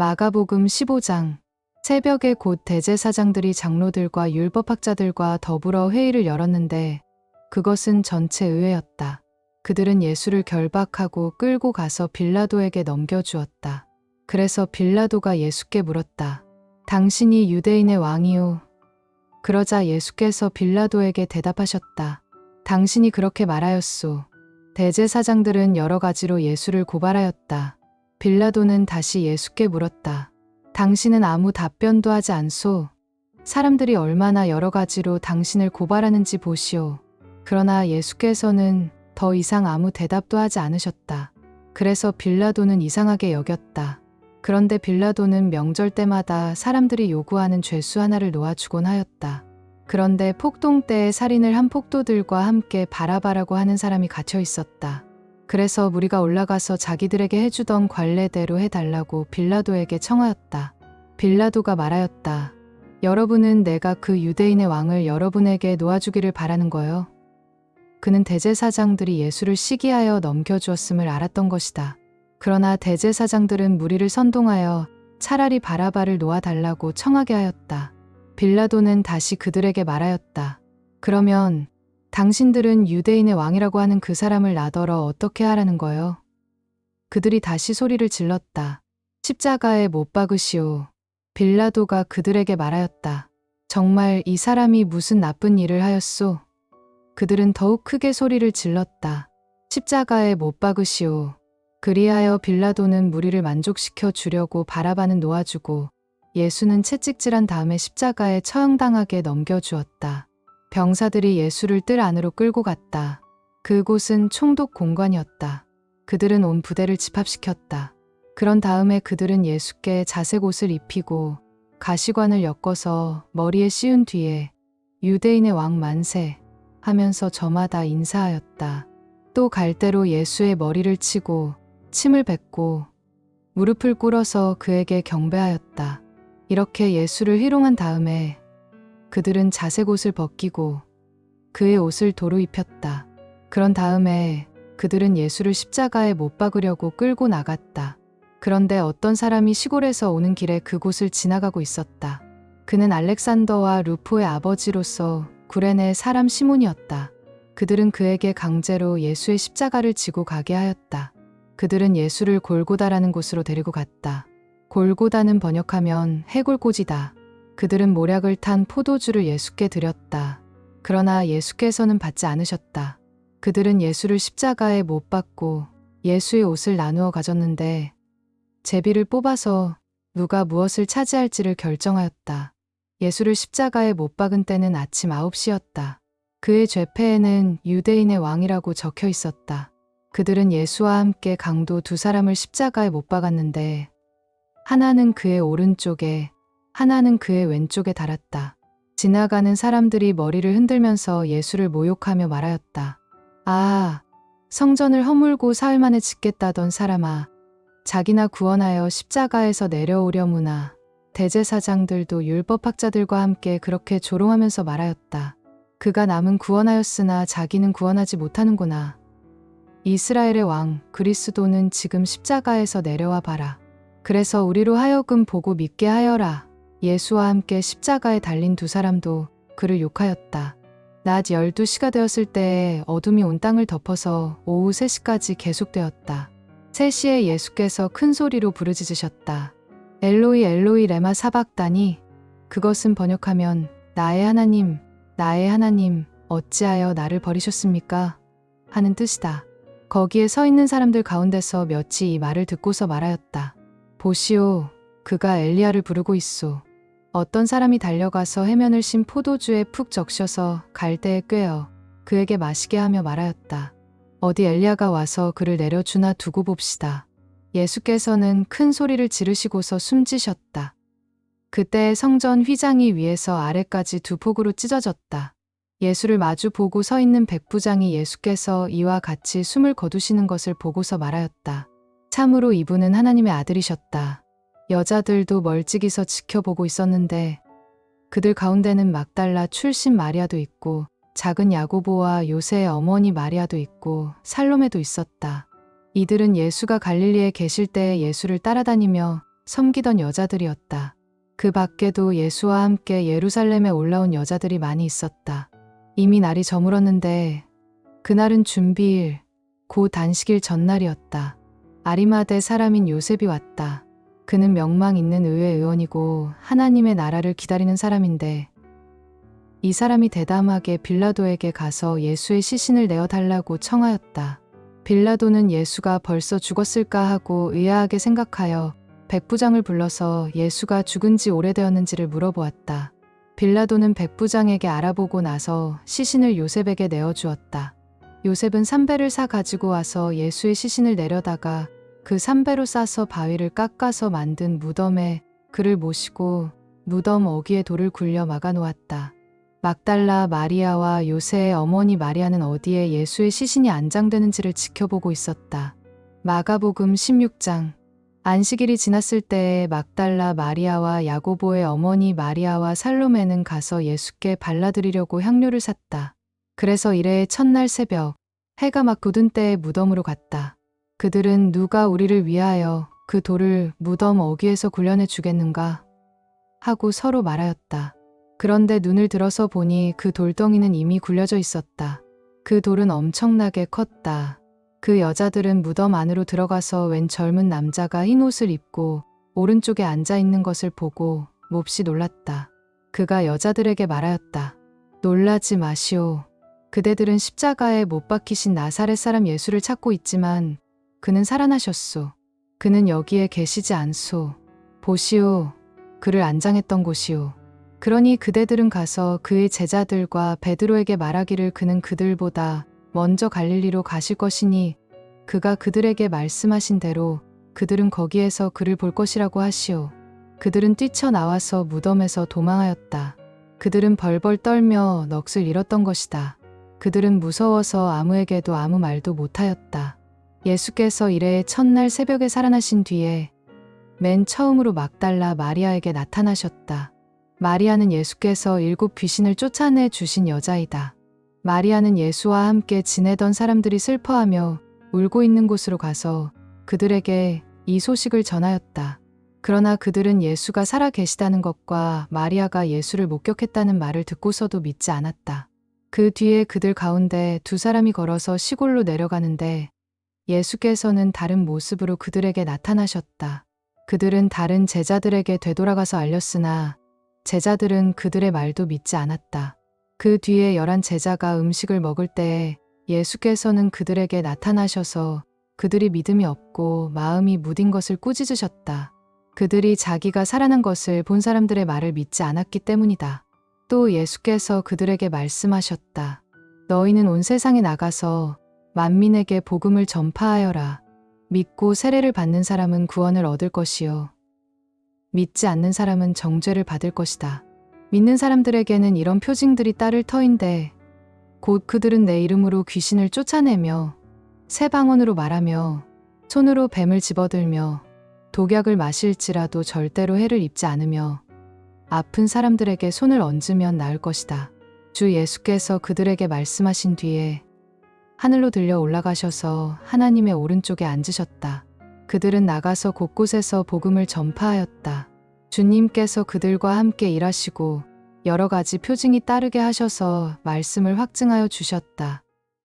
마가복음 15장 새벽에 곧 대제사장들이 장로들과 율법학자들과 더불어 회의를 열었는데 그것은 전체 의회였다. 그들은 예수를 결박하고 끌고 가서 빌라도에게 넘겨주었다. 그래서 빌라도가 예수께 물었다. 당신이 유대인의 왕이오. 그러자 예수께서 빌라도에게 대답하셨다. 당신이 그렇게 말하였소. 대제사장들은 여러 가지로 예수를 고발하였다. 빌라도는 다시 예수께 물었다. 당신은 아무 답변도 하지 않소. 사람들이 얼마나 여러 가지로 당신을 고발하는지 보시오. 그러나 예수께서는 더 이상 아무 대답도 하지 않으셨다. 그래서 빌라도는 이상하게 여겼다. 그런데 빌라도는 명절 때마다 사람들이 요구하는 죄수 하나를 놓아주곤 하였다. 그런데 폭동 때에 살인을 한 폭도들과 함께 바라바라고 하는 사람이 갇혀 있었다. 그래서 무리가 올라가서 자기들에게 해주던 관례대로 해달라고 빌라도에게 청하였다. 빌라도가 말하였다. 여러분은 내가 그 유대인의 왕을 여러분에게 놓아주기를 바라는 거요. 그는 대제사장들이 예수를 시기하여 넘겨주었음을 알았던 것이다. 그러나 대제사장들은 무리를 선동하여 차라리 바라바를 놓아달라고 청하게 하였다. 빌라도는 다시 그들에게 말하였다. 그러면 당신들은 유대인의 왕이라고 하는 그 사람을 나더러 어떻게 하라는 거요? 그들이 다시 소리를 질렀다. 십자가에 못 박으시오. 빌라도가 그들에게 말하였다. 정말 이 사람이 무슨 나쁜 일을 하였소? 그들은 더욱 크게 소리를 질렀다. 십자가에 못 박으시오. 그리하여 빌라도는 무리를 만족시켜 주려고 바라바는 놓아주고 예수는 채찍질한 다음에 십자가에 처형당하게 넘겨주었다. 병사들이 예수를 뜰 안으로 끌고 갔다. 그곳은 총독 공관이었다. 그들은 온 부대를 집합시켰다. 그런 다음에 그들은 예수께 자색 옷을 입히고 가시관을 엮어서 머리에 씌운 뒤에 유대인의 왕 만세 하면서 저마다 인사하였다. 또 갈대로 예수의 머리를 치고 침을 뱉고 무릎을 꿇어서 그에게 경배하였다. 이렇게 예수를 희롱한 다음에 그들은 자색 옷을 벗기고 그의 옷을 도로 입혔다. 그런 다음에 그들은 예수를 십자가에 못 박으려고 끌고 나갔다. 그런데 어떤 사람이 시골에서 오는 길에 그곳을 지나가고 있었다. 그는 알렉산더와 루포의 아버지로서 구레네 사람 시몬이었다. 그들은 그에게 강제로 예수의 십자가를 지고 가게 하였다. 그들은 예수를 골고다라는 곳으로 데리고 갔다. 골고다는 번역하면 해골꽂이다. 그들은 모략을 탄 포도주를 예수께 드렸다. 그러나 예수께서는 받지 않으셨다. 그들은 예수를 십자가에 못 박고 예수의 옷을 나누어 가졌는데 제비를 뽑아서 누가 무엇을 차지할지를 결정하였다. 예수를 십자가에 못 박은 때는 아침 9시였다. 그의 죄패에는 유대인의 왕이라고 적혀 있었다. 그들은 예수와 함께 강도 두 사람을 십자가에 못 박았는데 하나는 그의 오른쪽에 하나는 그의 왼쪽에 달았다. 지나가는 사람들이 머리를 흔들면서 예수를 모욕하며 말하였다. 아, 성전을 허물고 사흘 만에 짓겠다던 사람아, 자기나 구원하여 십자가에서 내려오려무나. 대제사장들도 율법학자들과 함께 그렇게 조롱하면서 말하였다. 그가 남은 구원하였으나 자기는 구원하지 못하는구나. 이스라엘의 왕 그리스도는 지금 십자가에서 내려와 봐라. 그래서 우리로 하여금 보고 믿게 하여라. 예수와 함께 십자가에 달린 두 사람도 그를 욕하였다. 낮 12시가 되었을 때에 어둠이 온 땅을 덮어서 오후 3시까지 계속되었다. 3시에 예수께서 큰 소리로 부르짖으셨다. 엘로이 엘로이 레마 사박다니 그것은 번역하면 나의 하나님 나의 하나님 어찌하여 나를 버리셨습니까? 하는 뜻이다. 거기에 서 있는 사람들 가운데서 몇이 이 말을 듣고서 말하였다. 보시오 그가 엘리야를 부르고 있소. 어떤 사람이 달려가서 해면을 신 포도주에 푹 적셔서 갈대에 꿰어 그에게 마시게 하며 말하였다. 어디 엘리야가 와서 그를 내려주나 두고 봅시다. 예수께서는 큰 소리를 지르시고서 숨지셨다. 그때 성전 휘장이 위에서 아래까지 두 폭으로 찢어졌다. 예수를 마주 보고 서 있는 백부장이 예수께서 이와 같이 숨을 거두시는 것을 보고서 말하였다. 참으로 이분은 하나님의 아들이셨다. 여자들도 멀찍이서 지켜보고 있었는데 그들 가운데는 막달라 출신 마리아도 있고 작은 야고보와 요새의 어머니 마리아도 있고 살로메도 있었다. 이들은 예수가 갈릴리에 계실 때에 예수를 따라다니며 섬기던 여자들이었다. 그 밖에도 예수와 함께 예루살렘에 올라온 여자들이 많이 있었다. 이미 날이 저물었는데 그날은 준비일, 곧 안식일 전날이었다. 아리마대 사람인 요셉이 왔다. 그는 명망 있는 의회 의원이고 하나님의 나라를 기다리는 사람인데 이 사람이 대담하게 빌라도에게 가서 예수의 시신을 내어달라고 청하였다. 빌라도는 예수가 벌써 죽었을까 하고 의아하게 생각하여 백부장을 불러서 예수가 죽은 지 오래되었는지를 물어보았다. 빌라도는 백부장에게 알아보고 나서 시신을 요셉에게 내어주었다. 요셉은 삼배를 사 가지고 와서 예수의 시신을 내려다가 그 삼배로 싸서 바위를 깎아서 만든 무덤에 그를 모시고 무덤 어귀에 돌을 굴려 막아 놓았다. 막달라 마리아와 요새의 어머니 마리아는 어디에 예수의 시신이 안장되는지를 지켜보고 있었다. 마가복음 16장 안식일이 지났을 때에 막달라 마리아와 야고보의 어머니 마리아와 살로메는 가서 예수께 발라드리려고 향료를 샀다. 그래서 이래의 첫날 새벽 해가 막 굳은 때에 무덤으로 갔다. 그들은 누가 우리를 위하여 그 돌을 무덤 어귀에서 굴려내 주겠는가 하고 서로 말하였다. 그런데 눈을 들어서 보니 그 돌덩이는 이미 굴려져 있었다. 그 돌은 엄청나게 컸다. 그 여자들은 무덤 안으로 들어가서 웬 젊은 남자가 흰 옷을 입고 오른쪽에 앉아 있는 것을 보고 몹시 놀랐다. 그가 여자들에게 말하였다. 놀라지 마시오. 그대들은 십자가에 못 박히신 나사렛 사람 예수를 찾고 있지만 그는 살아나셨소. 그는 여기에 계시지 않소. 보시오. 그를 안장했던 곳이오. 그러니 그대들은 가서 그의 제자들과 베드로에게 말하기를 그는 그들보다 먼저 갈릴리로 가실 것이니 그가 그들에게 말씀하신 대로 그들은 거기에서 그를 볼 것이라고 하시오. 그들은 뛰쳐나와서 무덤에서 도망하였다. 그들은 벌벌 떨며 넋을 잃었던 것이다. 그들은 무서워서 아무에게도 아무 말도 못하였다. 예수께서 이래 첫날 새벽에 살아나신 뒤에 맨 처음으로 막달라 마리아에게 나타나셨다. 마리아는 예수께서 일곱 귀신을 쫓아내 주신 여자이다. 마리아는 예수와 함께 지내던 사람들이 슬퍼하며 울고 있는 곳으로 가서 그들에게 이 소식을 전하였다. 그러나 그들은 예수가 살아 계시다는 것과 마리아가 예수를 목격했다는 말을 듣고서도 믿지 않았다. 그 뒤에 그들 가운데 두 사람이 걸어서 시골로 내려가는데 예수께서는 다른 모습으로 그들에게 나타나셨다. 그들은 다른 제자들에게 되돌아가서 알렸으나 제자들은 그들의 말도 믿지 않았다. 그 뒤에 열한 제자가 음식을 먹을 때에 예수께서는 그들에게 나타나셔서 그들이 믿음이 없고 마음이 무딘 것을 꾸짖으셨다. 그들이 자기가 살아난 것을 본 사람들의 말을 믿지 않았기 때문이다. 또 예수께서 그들에게 말씀하셨다. 너희는 온 세상에 나가서 만민에게 복음을 전파하여라. 믿고 세례를 받는 사람은 구원을 얻을 것이요. 믿지 않는 사람은 정죄를 받을 것이다. 믿는 사람들에게는 이런 표징들이 따를 터인데 곧 그들은 내 이름으로 귀신을 쫓아내며 새 방언으로 말하며 손으로 뱀을 집어들며 독약을 마실지라도 절대로 해를 입지 않으며 아픈 사람들에게 손을 얹으면 나을 것이다. 주 예수께서 그들에게 말씀하신 뒤에 하늘로 들려 올라가셔서 하나님의 오른쪽에 앉으셨다. 그들은 나가서 곳곳에서 복음을 전파하였다. 주님께서 그들과 함께 일하시고 여러 가지 표징이 따르게 하셔서 말씀을 확증하여 주셨다.